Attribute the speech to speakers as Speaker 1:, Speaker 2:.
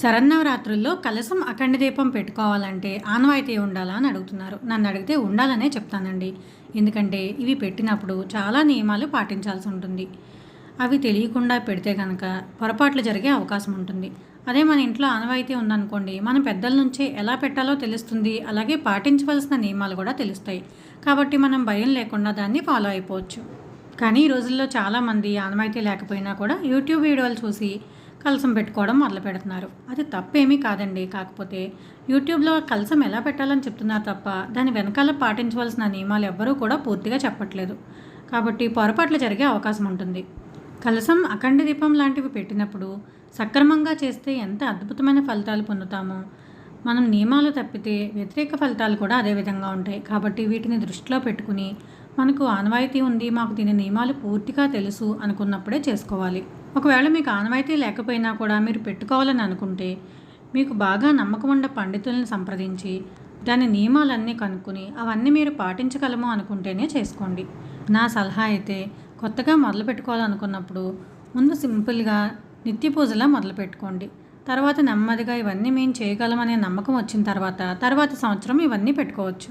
Speaker 1: శరన్నవరాత్రుల్లో కలసం అఖండ దీపం పెట్టుకోవాలంటే ఆనవాయితీ ఉండాలా అని అడుగుతున్నారు. నన్ను అడిగితే ఉండాలనే చెప్తానండి. ఎందుకంటే ఇవి పెట్టినప్పుడు చాలా నియమాలు పాటించాల్సి ఉంటుంది. అవి తెలియకుండా పెడితే కనుక పొరపాట్లు జరిగే అవకాశం ఉంటుంది. అదే మన ఇంట్లో ఆనవాయితీ ఉందనుకోండి మనం పెద్దల నుంచే ఎలా పెట్టాలో తెలుస్తుంది. అలాగే పాటించవలసిన నియమాలు కూడా తెలుస్తాయి. కాబట్టి మనం భయం లేకుండా దాన్ని ఫాలో అయిపోవచ్చు. కానీ ఈ రోజుల్లో చాలామంది ఆనవాయితీ లేకపోయినా కూడా యూట్యూబ్ వీడియోలు చూసి కలసం పెట్టుకోవడం మొదలు పెడుతున్నారు. అది తప్పేమీ కాదండి. కాకపోతే యూట్యూబ్లో కలసం ఎలా పెట్టాలని చెప్తున్నారు తప్ప దాని వెనకాల పాటించవలసిన నియమాలు ఎవ్వరూ కూడా పూర్తిగా చెప్పట్లేదు. కాబట్టి పొరపాట్లు జరిగే అవకాశం ఉంటుంది. కలసం అఖండ దీపం లాంటివి పెట్టినప్పుడు సక్రమంగా చేస్తే ఎంత అద్భుతమైన ఫలితాలు పొందుతామో? మనం నియమాలు తప్పితే వ్యతిరేక ఫలితాలు కూడా అదే విధంగా ఉంటాయి. కాబట్టి వీటిని దృష్టిలో పెట్టుకుని మనకు ఆనవాయితీ ఉంది మాకు దీని నియమాలు పూర్తిగా తెలుసు అనుకున్నప్పుడే చేసుకోవాలి. ఒకవేళ మీకు ఆనవాయితీ లేకపోయినా కూడా మీరు పెట్టుకోవాలని అనుకుంటే మీకు బాగా నమ్మకం ఉన్న పండితులను సంప్రదించి దాని నియమాలన్నీ కనుక్కొని అవన్నీ మీరు పాటించగలము అనుకుంటేనే చేసుకోండి. నా సలహా అయితే కొత్తగా మొదలు పెట్టుకోవాలనుకున్నప్పుడు ముందు సింపుల్గా నిత్య పూజలా మొదలు పెట్టుకోండి. తర్వాత నెమ్మదిగా ఇవన్నీ మేము చేయగలమనే నమ్మకం వచ్చిన తర్వాత తర్వాత సంవత్సరం ఇవన్నీ పెట్టుకోవచ్చు.